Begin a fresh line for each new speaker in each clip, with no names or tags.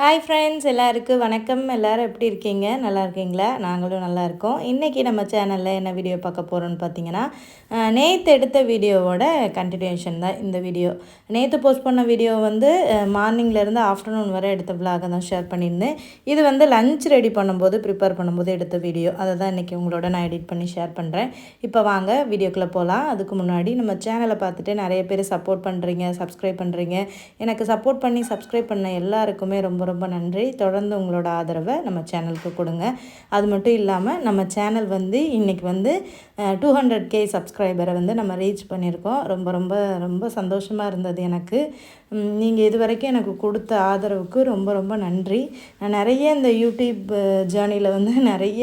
hi friends எல்லாருக்கும் வணக்கம் எல்லோரும் எப்படி இருக்கீங்க நல்லா இருக்கீங்களா நாங்களும் நல்லா இருக்கோம் இன்றைக்கி நம்ம சேனலில் என்ன வீடியோ பார்க்க போகிறோன்னு பார்த்தீங்கன்னா நேற்று எடுத்த வீடியோவோட கண்டினியூஷன் தான் இந்த வீடியோ நேற்று போஸ்ட் பண்ண வீடியோ வந்து மார்னிங்லேருந்து ஆஃப்டர்நூன் வரை எடுத்த விலாக தான் ஷேர் பண்ணியிருந்தேன் இது வந்து லஞ்ச் ரெடி பண்ணும்போது ப்ரிப்பேர் பண்ணும்போது எடுத்த வீடியோ அதை தான் இன்றைக்கி உங்களோட நான் எடிட் பண்ணி ஷேர் பண்ணுறேன் இப்போ வாங்க வீடியோக்குள்ளே போகலாம் அதுக்கு முன்னாடி நம்ம சேனலை பார்த்துட்டு நிறைய பேர் சப்போர்ட் பண்ணுறீங்க சப்ஸ்கிரைப் பண்ணுறீங்க எனக்கு சப்போர்ட் பண்ணி சப்ஸ்கிரைப் பண்ண எல்லாருக்குமே ரொம்ப ரொம்ப நன்றி தொடர்ந்து உங்களோட ஆதரவை நம்ம சேனலுக்கு கொடுங்க அது மட்டும் இல்லாமல் நம்ம சேனல் வந்து இன்றைக்கி வந்து டூ ஹண்ட்ரட் கே சப்ஸ்கிரைபரை வந்து நம்ம ரீச் பண்ணியிருக்கோம் ரொம்ப ரொம்ப ரொம்ப சந்தோஷமாக இருந்தது எனக்கு நீங்கள் இது வரைக்கும் எனக்கு கொடுத்த ஆதரவுக்கு ரொம்ப ரொம்ப நன்றி நான் நிறைய இந்த யூடியூப் ஜேர்னியில் வந்து நிறைய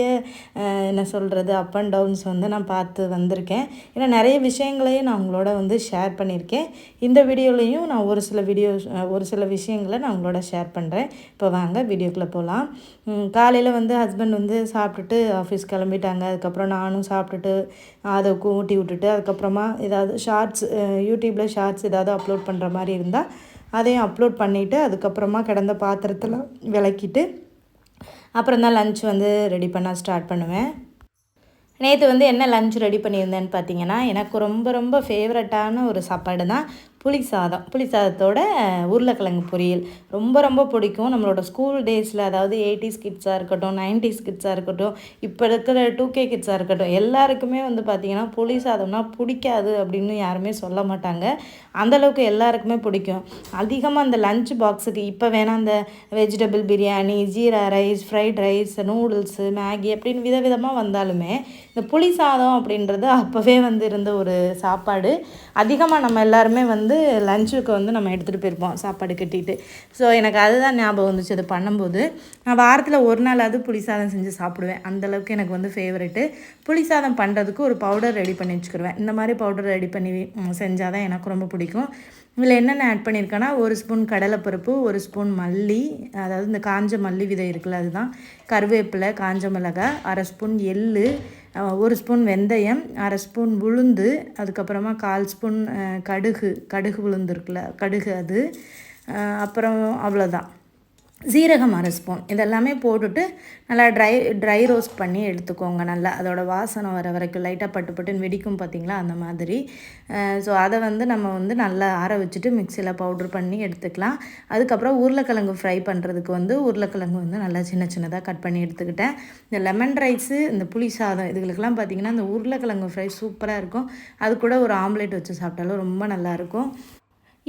என்ன சொல்கிறது அப் அண்ட் டவுன்ஸ் வந்து நான் பார்த்து வந்திருக்கேன் ஏன்னா நிறைய விஷயங்களையும் நான் உங்களோட வந்து ஷேர் பண்ணியிருக்கேன் இந்த வீடியோலையும் நான் ஒரு சில வீடியோஸ் ஒரு சில விஷயங்களை நான் உங்களோட ஷேர் பண்ணுறேன் இப்போ வாங்க வீடியோக்குள்ளே போகலாம் காலையில் வந்து ஹஸ்பண்ட் வந்து சாப்பிட்டுட்டு ஆஃபீஸ் கிளம்பிட்டாங்க அதுக்கப்புறம் நானும் சாப்பிட்டுட்டு அதை ஊட்டி விட்டுட்டு அதுக்கப்புறமா ஏதாவது ஷார்ட்ஸ் யூடியூப்பில் ஷார்ட்ஸ் ஏதாவது அப்லோட் பண்ணுற மாதிரி இருந்தால் அதையும் அப்லோட் பண்ணிவிட்டு அதுக்கப்புறமா கிடந்த பாத்திரத்தில் விளக்கிட்டு அப்புறம் தான் லஞ்ச் வந்து ரெடி பண்ண ஸ்டார்ட் பண்ணுவேன் நேற்று வந்து என்ன லஞ்ச் ரெடி பண்ணியிருந்தேன்னு பார்த்தீங்கன்னா எனக்கு ரொம்ப ரொம்ப ஃபேவரட்டான ஒரு சாப்பாடு தான் புளி சாதம் புளி சாதத்தோட உருளைக்கிழங்கு பொரியல் ரொம்ப ரொம்ப பிடிக்கும் நம்மளோட ஸ்கூல் டேஸில் அதாவது எயிட்டிஸ் கிட்ஸாக இருக்கட்டும் நைன்டிஸ் கிட்ஸாக இருக்கட்டும் இப்போ இருக்கிற டூ கே கிட்ஸாக இருக்கட்டும் எல்லாருக்குமே வந்து பார்த்திங்கன்னா புளி சாதம்னா பிடிக்காது அப்படின்னு யாருமே சொல்ல மாட்டாங்க அந்தளவுக்கு எல்லாருக்குமே பிடிக்கும் அதிகமாக அந்த லஞ்ச் பாக்ஸுக்கு இப்போ வேணால் அந்த vegetable biryani jeera rice fried rice noodles Maggi அப்படின்னு விதவிதமாக வந்தாலுமே இந்த புளி சாதம் அப்படின்றது அப்போவே வந்து இருந்த ஒரு சாப்பாடு அதிகமாக நம்ம எல்லாருமே வந்து வந்து லஞ்சுக்கு வந்து நம்ம எடுத்துகிட்டு போயிருப்போம் சாப்பாடு கட்டிட்டு ஸோ எனக்கு அதுதான் ஞாபகம் வந்துச்சு அது பண்ணும்போது நான் வாரத்தில் ஒரு நாளாவது புளிசாதம் செஞ்சு சாப்பிடுவேன் அந்தளவுக்கு எனக்கு வந்து ஃபேவரெட்டு புளிசாதம் பண்ணுறதுக்கு ஒரு பவுடர் ரெடி பண்ணி வச்சுக்கிடுவேன் இந்த மாதிரி பவுடர் ரெடி பண்ணி செஞ்சால் தான் எனக்கு ரொம்ப பிடிக்கும் இதில் என்னென்ன ஆட் பண்ணியிருக்கேன்னா ஒரு ஸ்பூன் கடலைப்பருப்பு ஒரு ஸ்பூன் மல்லி அதாவது இந்த காஞ்ச மல்லி விதை இருக்குல்ல அதுதான் கருவேப்பிலை காஞ்ச மிளகாய் அரை ஸ்பூன் எள்ளு ஒரு ஸ்பூன் வெந்தயம் அரை ஸ்பூன் உளுந்து அதுக்கப்புறமா கால் ஸ்பூன் கடுகு கடுகு உளுந்து இருக்குல்ல கடுகு அது அப்புறம் அவ்வளோதான் சீரகம் அரை ஸ்பூன் இதெல்லாமே போட்டுட்டு நல்லா ட்ரை ட்ரை ரோஸ்ட் பண்ணி எடுத்துக்கோங்க நல்லா அதோடய வாசனை வர வரைக்கும் லைட்டாக பட்டு பட்டுன்னு வெடிக்கும் பார்த்திங்களா அந்த மாதிரி ஸோ அதை வந்து நம்ம வந்து நல்லா ஆற வச்சுட்டு மிக்சியில் பவுட்ரு பண்ணி எடுத்துக்கலாம் அதுக்கப்புறம் உருளைக்கிழங்கு ஃப்ரை பண்ணுறதுக்கு வந்து உருளைக்கிழங்கு வந்து நல்லா சின்ன சின்னதாக கட் பண்ணி எடுத்துக்கிட்டேன் இந்த லெமன் ரைஸு இந்த புளி சாதம் இதுகளுக்கெல்லாம் பார்த்திங்கன்னா இந்த உருளைக்கிழங்கு ஃப்ரை சூப்பராக இருக்கும் அது கூட ஒரு ஆம்லேட் வச்சு சாப்பிட்டாலும் ரொம்ப நல்லாயிருக்கும்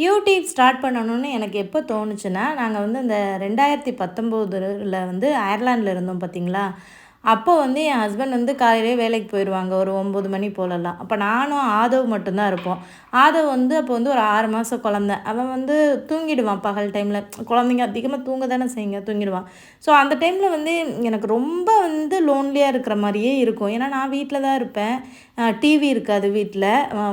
யூடியூப் ஸ்டார்ட் பண்ணணும்னு எனக்கு எப்போ தோணுச்சுன்னா நாங்கள் வந்து இந்த ரெண்டாயிரத்தி பத்தொம்போதுல வந்து அயர்லாண்டில் இருந்தோம் பார்த்தீங்களா அப்போ வந்து என் ஹஸ்பண்ட் வந்து காலையிலே வேலைக்கு போயிடுவாங்க ஒரு ஒம்பது மணி போலலாம் அப்போ நானும் ஆதவ் மட்டும்தான் இருப்போம் ஆதவ் வந்து அப்போ வந்து ஒரு ஆறு மாதம் குழந்த அவன் வந்து தூங்கிடுவான் பகல் டைமில் குழந்தைங்க அதிகமாக தூங்க தானே செய்யுங்க தூங்கிடுவான் ஸோ அந்த டைமில் வந்து எனக்கு ரொம்ப வந்து லோன்லியாக இருக்கிற மாதிரியே இருக்கும் ஏன்னா நான் வீட்டில் தான் இருப்பேன் டிவி இருக்காது வீட்டில்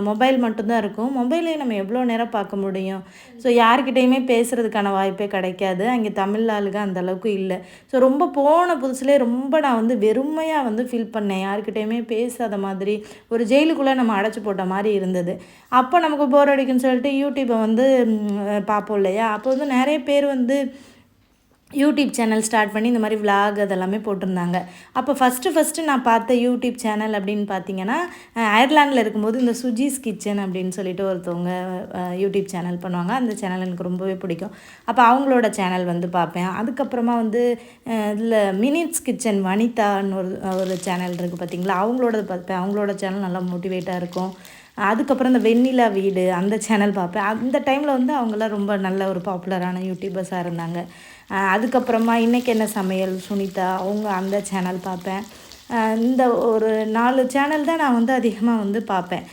மொபைல் மட்டும்தான் இருக்கும் மொபைலே நம்ம எவ்வளோ நேரம் பார்க்க முடியும் ஸோ யார்கிட்டையுமே பேசுகிறதுக்கான வாய்ப்பே கிடைக்காது அங்கே தமிழ் ஆளுங்க அந்தளவுக்கு இல்லை ஸோ ரொம்ப போன புதுசுலேயே ரொம்ப நான் வந்து வெறுமையாக வந்து ஃபீல் பண்ணேன் யாருக்கிட்டேயுமே பேசாத மாதிரி ஒரு ஜெயிலுக்குள்ளே நம்ம அடைச்சி போட்ட மாதிரி இருந்தது அப்போ நமக்கு போர் அடிக்குன்னு சொல்லிட்டு யூடியூப்பை வந்து பார்ப்போம் இல்லையா அப்போ வந்து நிறைய பேர் வந்து யூடியூப் சேனல் ஸ்டார்ட் பண்ணி இந்த மாதிரி விலாக் அதெல்லாமே போட்டிருந்தாங்க அப்போ ஃபஸ்ட்டு ஃபஸ்ட்டு நான் பார்த்த யூடியூப் சேனல் அப்படின்னு பார்த்தீங்கன்னா அயர்லாண்டில் இருக்கும்போது இந்த சுஜிஸ் கிச்சன் அப்படின்னு சொல்லிட்டு ஒருத்தவங்க யூடியூப் சேனல் பண்ணுவாங்க அந்த சேனல் எனக்கு ரொம்பவே பிடிக்கும் அப்போ அவங்களோட சேனல் வந்து பார்ப்பேன் அதுக்கப்புறமா வந்து இதில் மினிட்ஸ் கிச்சன் வனிதான்னு ஒரு ஒரு சேனல் இருக்குது பார்த்திங்களா அவங்களோட பார்ப்பேன் அவங்களோட சேனல் நல்லா மோட்டிவேட்டாக இருக்கும் அதுக்கப்புறம் இந்த வெண்ணிலா வீடு அந்த சேனல் பார்ப்பேன் அந்த டைமில் வந்து அவங்களாம் ரொம்ப நல்ல ஒரு பாப்புலரான யூடியூபர்ஸாக இருந்தாங்க அதுக்கப்புறமா இன்றைக்கி என்ன சமையல் சுனிதா அவங்க அந்த சேனல் பார்ப்பேன் இந்த ஒரு நாலு சேனல் தான் நான் வந்து அதிகமாக வந்து பார்ப்பேன்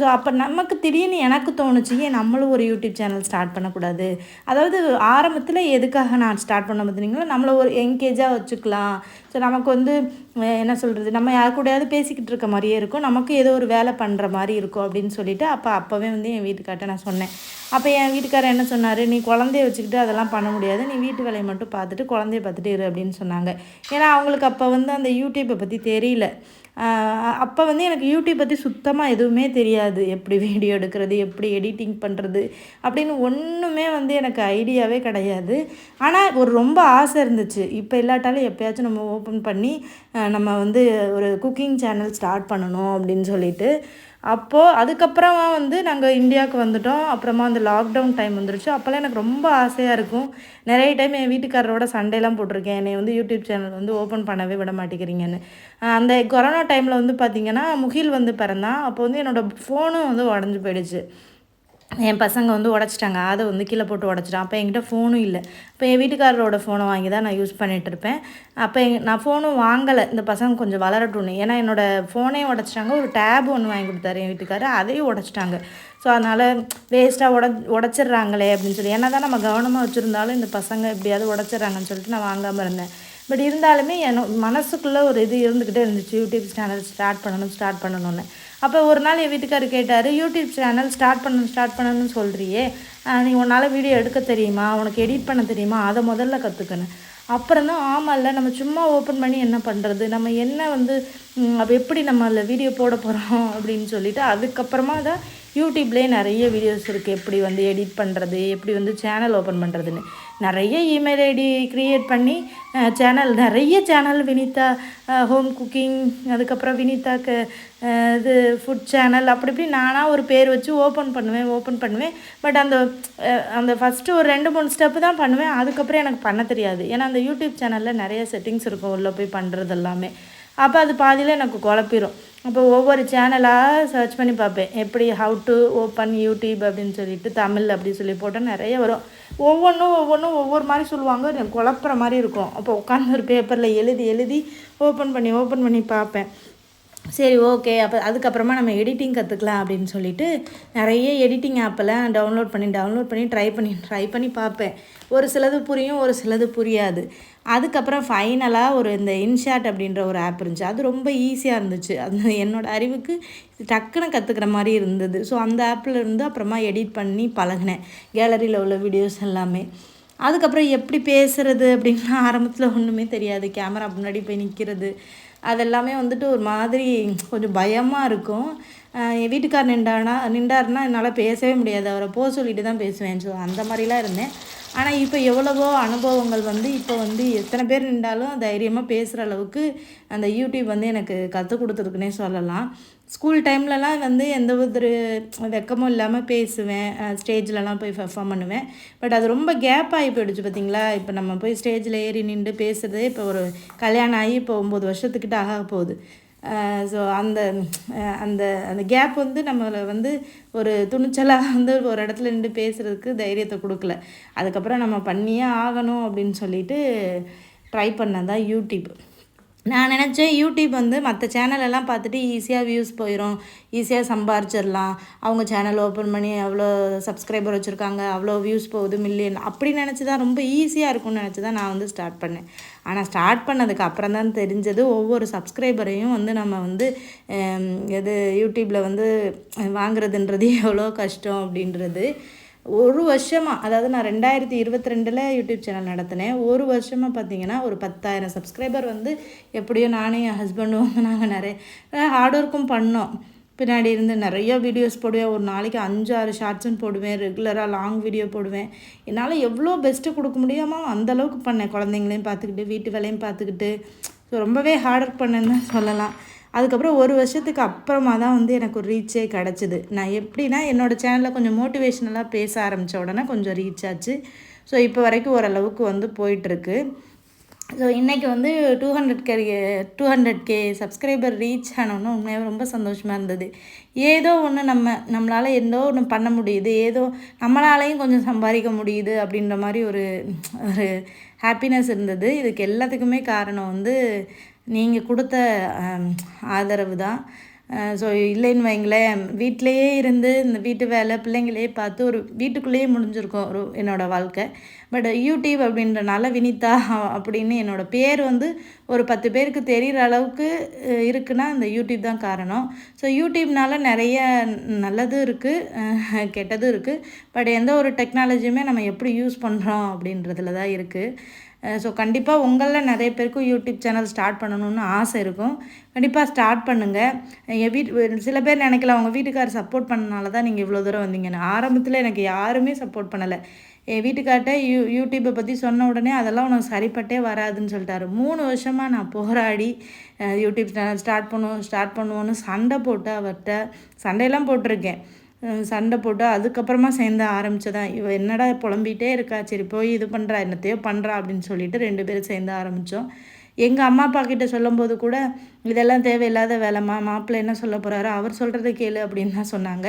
ஸோ அப்போ நமக்கு திடீர்னு எனக்கு தோணுச்சு ஏன் நம்மளும் ஒரு யூடியூப் சேனல் ஸ்டார்ட் பண்ணக்கூடாது அதாவது ஆரம்பத்தில் எதுக்காக நான் ஸ்டார்ட் பண்ண பார்த்துருங்களா நம்மளை ஒரு என்கேஜாக வச்சுக்கலாம் ஸோ நமக்கு வந்து என்ன சொல்கிறது நம்ம யார் கூடயாவது பேசிக்கிட்டு இருக்க மாதிரியே இருக்கும் நமக்கு ஏதோ ஒரு வேலை பண்ணுற மாதிரி இருக்கும் அப்படின்னு சொல்லிட்டு அப்போ அப்போவே வந்து என் வீட்டுக்கார்ட்ட நான் சொன்னேன் அப்போ என் வீட்டுக்காரர் என்ன சொன்னார் நீ குழந்தைய வச்சுக்கிட்டு அதெல்லாம் பண்ண முடியாது நீ வீட்டு வேலையை மட்டும் பார்த்துட்டு குழந்தைய பார்த்துட்டு இரு அப்படின்னு சொன்னாங்க ஏன்னா அவங்களுக்கு அப்போ வந்து அந்த யூடியூப்பை பற்றி தெரியல அப்போ வந்து எனக்கு யூடியூப் பற்றி சுத்தமாக எதுவுமே தெரியாது எப்படி வீடியோ எடுக்கிறது எப்படி எடிட்டிங் பண்ணுறது அப்படின்னு ஒன்றுமே வந்து எனக்கு ஐடியாவே கிடையாது ஆனால் ஒரு ரொம்ப ஆசை இருந்துச்சு இப்போ இல்லாட்டாலும் எப்போயாச்சும் நம்ம ஓப்பன் பண்ணி நம்ம வந்து ஒரு குக்கிங் சேனல் ஸ்டார்ட் பண்ணணும் அப்படின்னு சொல்லிட்டு அப்போது அதுக்கப்புறமா வந்து நாங்கள் இந்தியாவுக்கு வந்துட்டோம் அப்புறமா அந்த லாக்டவுன் டைம் வந்துருச்சு அப்போல்லாம் எனக்கு ரொம்ப ஆசையாக இருக்கும் நிறைய டைம் என் வீட்டுக்காரரோட சண்டைலாம் போட்டிருக்கேன் என்னை வந்து யூடியூப் சேனல் வந்து ஓப்பன் பண்ணவே விட மாட்டேங்கிறீங்கன்னு அந்த கொரோனா டைமில் வந்து பார்த்திங்கன்னா முகில் வந்து பிறந்தான் அப்போ வந்து என்னோடய ஃபோனும் வந்து உடஞ்சி போயிடுச்சு என் பசங்க வந்து உடச்சிட்டாங்க அதை வந்து கீழே போட்டு உடச்சிட்டான் அப்போ என்கிட்ட ஃபோனும் இல்லை இப்போ என் வீட்டுக்காரரோட ஃபோனை வாங்கி தான் நான் யூஸ் பண்ணிகிட்டு இருப்பேன் அப்போ எங் நான் ஃபோனும் வாங்கலை இந்த பசங்க கொஞ்சம் வளரட்டும்னு ஏன்னா என்னோடய ஃபோனே உடச்சிட்டாங்க ஒரு டேப் ஒன்று வாங்கி கொடுத்தாரு என் வீட்டுக்காரர் அதையும் உடச்சிட்டாங்க ஸோ அதனால் வேஸ்ட்டாக உட உடச்சிட்றாங்களே அப்படின்னு சொல்லி ஏன்னா தான் நம்ம கவனமாக வச்சுருந்தாலும் இந்த பசங்க எப்படியாவது உடச்சிட்றாங்கன்னு சொல்லிட்டு நான் வாங்காமல் இருந்தேன் பட் இருந்தாலுமே என் மனசுக்குள்ளே ஒரு இது இருந்துக்கிட்டே இருந்துச்சு யூடியூப் சேனல் ஸ்டார்ட் பண்ணணும் ஸ்டார்ட் பண்ணணும்னு அப்போ ஒரு நாள் என் வீட்டுக்காரர் கேட்டார் யூடியூப் சேனல் ஸ்டார்ட் பண்ணணும் ஸ்டார்ட் பண்ணணும்னு சொல்கிறியே நீ உன்னால் வீடியோ எடுக்க தெரியுமா உனக்கு எடிட் பண்ண தெரியுமா அதை முதல்ல கற்றுக்கணும் அப்புறம் தான் இல்லை நம்ம சும்மா ஓப்பன் பண்ணி என்ன பண்ணுறது நம்ம என்ன வந்து அப்போ எப்படி நம்ம அதில் வீடியோ போட போகிறோம் அப்படின்னு சொல்லிவிட்டு அதுக்கப்புறமா தான் யூடியூப்லேயே நிறைய வீடியோஸ் இருக்குது எப்படி வந்து எடிட் பண்ணுறது எப்படி வந்து சேனல் ஓப்பன் பண்ணுறதுன்னு நிறைய இமெயில் ஐடி க்ரியேட் பண்ணி சேனல் நிறைய சேனல் வினிதா ஹோம் குக்கிங் அதுக்கப்புறம் வினிதாக்கு இது ஃபுட் சேனல் அப்படி இப்படி நானாக ஒரு பேர் வச்சு ஓப்பன் பண்ணுவேன் ஓப்பன் பண்ணுவேன் பட் அந்த அந்த ஃபஸ்ட்டு ஒரு ரெண்டு மூணு ஸ்டெப்பு தான் பண்ணுவேன் அதுக்கப்புறம் எனக்கு பண்ண தெரியாது ஏன்னா அந்த யூடியூப் சேனலில் நிறைய செட்டிங்ஸ் இருக்கும் உள்ளே போய் பண்ணுறது எல்லாமே அப்போ அது பாதியில் எனக்கு குழப்பிடும் அப்போ ஒவ்வொரு சேனலாக சர்ச் பண்ணி பார்ப்பேன் எப்படி ஹவு டு ஓப்பன் யூடியூப் அப்படின்னு சொல்லிட்டு தமிழ் அப்படி சொல்லி போட்டால் நிறைய வரும் ஒவ்வொன்றும் ஒவ்வொன்றும் ஒவ்வொரு மாதிரி சொல்லுவாங்க குழப்புற மாதிரி இருக்கும் அப்போ உட்காந்து ஒரு பேப்பரில் எழுதி எழுதி ஓப்பன் பண்ணி ஓப்பன் பண்ணி பார்ப்பேன் சரி ஓகே அப்போ அதுக்கப்புறமா நம்ம எடிட்டிங் கற்றுக்கலாம் அப்படின்னு சொல்லிட்டு நிறைய எடிட்டிங் ஆப்பெல்லாம் டவுன்லோட் பண்ணி டவுன்லோட் பண்ணி ட்ரை பண்ணி ட்ரை பண்ணி பார்ப்பேன் ஒரு சிலது புரியும் ஒரு சிலது புரியாது அதுக்கப்புறம் ஃபைனலாக ஒரு இந்த இன்ஷாட் அப்படின்ற ஒரு ஆப் இருந்துச்சு அது ரொம்ப ஈஸியாக இருந்துச்சு அந்த என்னோடய அறிவுக்கு டக்குன்னு கற்றுக்கிற மாதிரி இருந்தது ஸோ அந்த ஆப்பில் இருந்து அப்புறமா எடிட் பண்ணி பழகினேன் கேலரியில் உள்ள வீடியோஸ் எல்லாமே அதுக்கப்புறம் எப்படி பேசுகிறது அப்படின்னா ஆரம்பத்தில் ஒன்றுமே தெரியாது கேமரா முன்னாடி போய் நிற்கிறது அதெல்லாமே வந்துட்டு ஒரு மாதிரி கொஞ்சம் பயமாக இருக்கும் என் வீட்டுக்கார் நின்றானா நின்றாருன்னா என்னால் பேசவே முடியாது அவரை போக சொல்லிட்டு தான் பேசுவேன் ஸோ அந்த மாதிரிலாம் இருந்தேன் ஆனால் இப்போ எவ்வளவோ அனுபவங்கள் வந்து இப்போ வந்து எத்தனை பேர் நின்றாலும் தைரியமாக பேசுகிற அளவுக்கு அந்த யூடியூப் வந்து எனக்கு கற்றுக் கொடுத்துருக்குன்னே சொல்லலாம் ஸ்கூல் டைம்லலாம் வந்து எந்த ஒரு வெக்கமும் இல்லாமல் பேசுவேன் ஸ்டேஜ்லலாம் போய் பெர்ஃபார்ம் பண்ணுவேன் பட் அது ரொம்ப கேப் ஆகி போயிடுச்சு பார்த்தீங்களா இப்போ நம்ம போய் ஸ்டேஜில் ஏறி நின்று பேசுகிறதே இப்போ ஒரு கல்யாணம் ஆகி இப்போ ஒம்பது வருஷத்துக்கிட்ட ஆக போகுது ஸோ அந்த அந்த அந்த கேப் வந்து நம்மளை வந்து ஒரு துணிச்சலாக வந்து ஒரு இடத்துல நின்று பேசுகிறதுக்கு தைரியத்தை கொடுக்கல அதுக்கப்புறம் நம்ம பண்ணியே ஆகணும் அப்படின்னு சொல்லிட்டு ட்ரை பண்ணதான் யூடியூப் நான் நினச்சேன் யூடியூப் வந்து மற்ற சேனலெல்லாம் பார்த்துட்டு ஈஸியாக வியூஸ் போயிடும் ஈஸியாக சம்பாரிச்சிடலாம் அவங்க சேனல் ஓப்பன் பண்ணி அவ்வளோ சப்ஸ்கிரைபர் வச்சுருக்காங்க அவ்வளோ வியூஸ் போகுது மில்லியன் அப்படி நினச்சி தான் ரொம்ப ஈஸியாக இருக்கும்னு நினச்சி தான் நான் வந்து ஸ்டார்ட் பண்ணேன் ஆனால் ஸ்டார்ட் பண்ணதுக்கு அப்புறம் தான் தெரிஞ்சது ஒவ்வொரு சப்ஸ்கிரைபரையும் வந்து நம்ம வந்து எது யூடியூப்பில் வந்து வாங்குறதுன்றது எவ்வளோ கஷ்டம் அப்படின்றது ஒரு வருஷமாக அதாவது நான் ரெண்டாயிரத்தி இருபத்தி ரெண்டில் யூடியூப் சேனல் நடத்தினேன் ஒரு வருஷமாக பார்த்தீங்கன்னா ஒரு பத்தாயிரம் சப்ஸ்கிரைபர் வந்து எப்படியோ நானும் என் ஹஸ்பண்டும் வந்து நாங்கள் நிறைய ஹார்ட் ஒர்க்கும் பண்ணோம் பின்னாடி இருந்து நிறைய வீடியோஸ் போடுவேன் ஒரு நாளைக்கு அஞ்சு ஆறு ஷார்ட்ஸும் போடுவேன் ரெகுலராக லாங் வீடியோ போடுவேன் என்னால் எவ்வளோ பெஸ்ட்டு கொடுக்க அந்த அந்தளவுக்கு பண்ணேன் குழந்தைங்களையும் பார்த்துக்கிட்டு வீட்டு வேலையும் பார்த்துக்கிட்டு ரொம்பவே ஹார்ட் ஒர்க் பண்ணேன்னு சொல்லலாம் அதுக்கப்புறம் ஒரு வருஷத்துக்கு அப்புறமா தான் வந்து எனக்கு ஒரு ரீச்சே கிடச்சிது நான் எப்படின்னா என்னோடய சேனலில் கொஞ்சம் மோட்டிவேஷ்னலாக பேச ஆரம்பித்த உடனே கொஞ்சம் ரீச் ஆச்சு ஸோ இப்போ வரைக்கும் ஓரளவுக்கு வந்து போயிட்டுருக்கு ஸோ இன்றைக்கி வந்து two hundred K two hundred K subscriber reach ஆனோன்னு உண்மையாக ரொம்ப சந்தோஷமாக இருந்தது ஏதோ ஒன்று நம்ம நம்மளால் எந்தோ ஒன்று பண்ண முடியுது ஏதோ நம்மளாலையும் கொஞ்சம் சம்பாதிக்க முடியுது அப்படின்ற மாதிரி ஒரு ஒரு ஹாப்பினஸ் இருந்தது இதுக்கு எல்லாத்துக்குமே காரணம் வந்து நீங்கள் கொடுத்த ஆதரவு தான் ஸோ இல்லைன்னு வைங்களேன் வீட்டிலையே இருந்து இந்த வீட்டு வேலை பிள்ளைங்களையே பார்த்து ஒரு வீட்டுக்குள்ளேயே முடிஞ்சிருக்கும் ஒரு என்னோடய வாழ்க்கை பட் யூடியூப் அப்படின்றனால வினிதா அப்படின்னு என்னோடய பேர் வந்து ஒரு பத்து பேருக்கு தெரிகிற அளவுக்கு இருக்குன்னா அந்த யூடியூப் தான் காரணம் ஸோ யூடியூப்னால நிறைய நல்லதும் இருக்குது கெட்டதும் இருக்குது பட் எந்த ஒரு டெக்னாலஜியுமே நம்ம எப்படி யூஸ் பண்ணுறோம் அப்படின்றதுல தான் இருக்குது ஸோ கண்டிப்பாக உங்களில் நிறைய பேருக்கும் யூடியூப் சேனல் ஸ்டார்ட் பண்ணணும்னு ஆசை இருக்கும் கண்டிப்பாக ஸ்டார்ட் பண்ணுங்கள் என் வீட்டு சில பேர் நினைக்கல அவங்க வீட்டுக்காரர் சப்போர்ட் பண்ணனால தான் நீங்கள் இவ்வளோ தூரம் வந்தீங்கன்னு ஆரம்பத்தில் எனக்கு யாருமே சப்போர்ட் பண்ணலை என் வீட்டுக்கார்ட்ட யூ யூடியூப்பை பற்றி சொன்ன உடனே அதெல்லாம் உனக்கு சரிப்பட்டே வராதுன்னு சொல்லிட்டாரு மூணு வருஷமாக நான் போராடி யூடியூப் சேனல் ஸ்டார்ட் பண்ணுவோம் ஸ்டார்ட் பண்ணுவோன்னு சண்டை போட்டு அவர்கிட்ட சண்டையெல்லாம் போட்டிருக்கேன் சண்டை போட்டு அதுக்கப்புறமா சேர்ந்து ஆரம்பித்ததான் இவ என்னடா புலம்பிகிட்டே இருக்கா சரி போய் இது பண்ணுறா என்னத்தையோ பண்ணுறா அப்படின்னு சொல்லிட்டு ரெண்டு பேரும் சேர்ந்து ஆரம்பித்தோம் எங்கள் அம்மா அப்பா கிட்ட சொல்லும்போது கூட இதெல்லாம் தேவையில்லாத வேலைம்மா மாப்பிள்ளை என்ன சொல்ல போகிறாரோ அவர் சொல்கிறத கேளு அப்படின்னு தான் சொன்னாங்க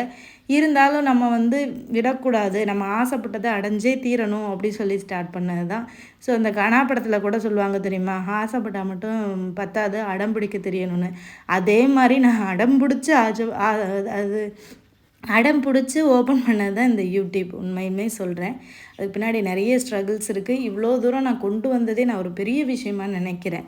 இருந்தாலும் நம்ம வந்து விடக்கூடாது நம்ம ஆசைப்பட்டதை அடைஞ்சே தீரணும் அப்படி சொல்லி ஸ்டார்ட் பண்ணது தான் ஸோ அந்த கனா படத்தில் கூட சொல்லுவாங்க தெரியுமா ஆசைப்பட்டால் மட்டும் பத்தாது அடம் பிடிக்க தெரியணும்னு அதே மாதிரி நான் அடம் பிடிச்சி அது அடம் பிடிச்சி ஓப்பன் பண்ணது தான் இந்த யூடியூப் உண்மையுமே சொல்கிறேன் அதுக்கு பின்னாடி நிறைய ஸ்ட்ரகிள்ஸ் இருக்குது இவ்வளோ தூரம் நான் கொண்டு வந்ததே நான் ஒரு பெரிய விஷயமாக நினைக்கிறேன்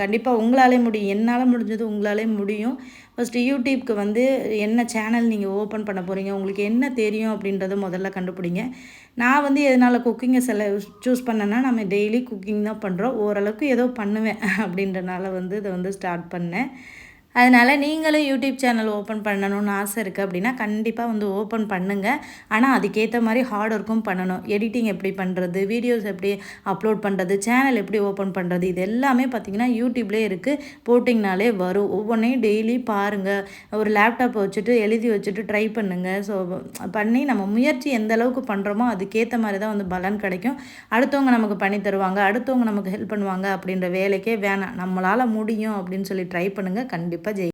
கண்டிப்பாக உங்களாலே முடியும் என்னால் முடிஞ்சது உங்களாலே முடியும் ஃபஸ்ட்டு யூடியூப்க்கு வந்து என்ன சேனல் நீங்கள் ஓப்பன் பண்ண போகிறீங்க உங்களுக்கு என்ன தெரியும் அப்படின்றத முதல்ல கண்டுபிடிங்க நான் வந்து எதனால் குக்கிங்கை செல சூஸ் பண்ணேன்னா நம்ம டெய்லி குக்கிங் தான் பண்ணுறோம் ஓரளவுக்கு ஏதோ பண்ணுவேன் அப்படின்றனால வந்து இதை வந்து ஸ்டார்ட் பண்ணேன் அதனால் நீங்களும் யூடியூப் சேனல் ஓப்பன் பண்ணணும்னு ஆசை இருக்குது அப்படின்னா கண்டிப்பாக வந்து ஓப்பன் பண்ணுங்கள் ஆனால் அதுக்கேற்ற மாதிரி ஹார்ட் ஒர்க்கும் பண்ணணும் எடிட்டிங் எப்படி பண்ணுறது வீடியோஸ் எப்படி அப்லோட் பண்ணுறது சேனல் எப்படி ஓப்பன் பண்ணுறது இது எல்லாமே பார்த்திங்கன்னா யூடியூப்லேயே இருக்குது போட்டிங்கனாலே வரும் ஒவ்வொன்றையும் டெய்லி பாருங்கள் ஒரு லேப்டாப்பை வச்சுட்டு எழுதி வச்சுட்டு ட்ரை பண்ணுங்கள் ஸோ பண்ணி நம்ம முயற்சி எந்த அளவுக்கு பண்ணுறோமோ அதுக்கேற்ற மாதிரி தான் வந்து பலன் கிடைக்கும் அடுத்தவங்க நமக்கு பண்ணி தருவாங்க அடுத்தவங்க நமக்கு ஹெல்ப் பண்ணுவாங்க அப்படின்ற வேலைக்கே வேணாம் நம்மளால் முடியும் அப்படின்னு சொல்லி ட்ரை பண்ணுங்கள் கண்டிப்பாக എളുപ്പ ജൈവ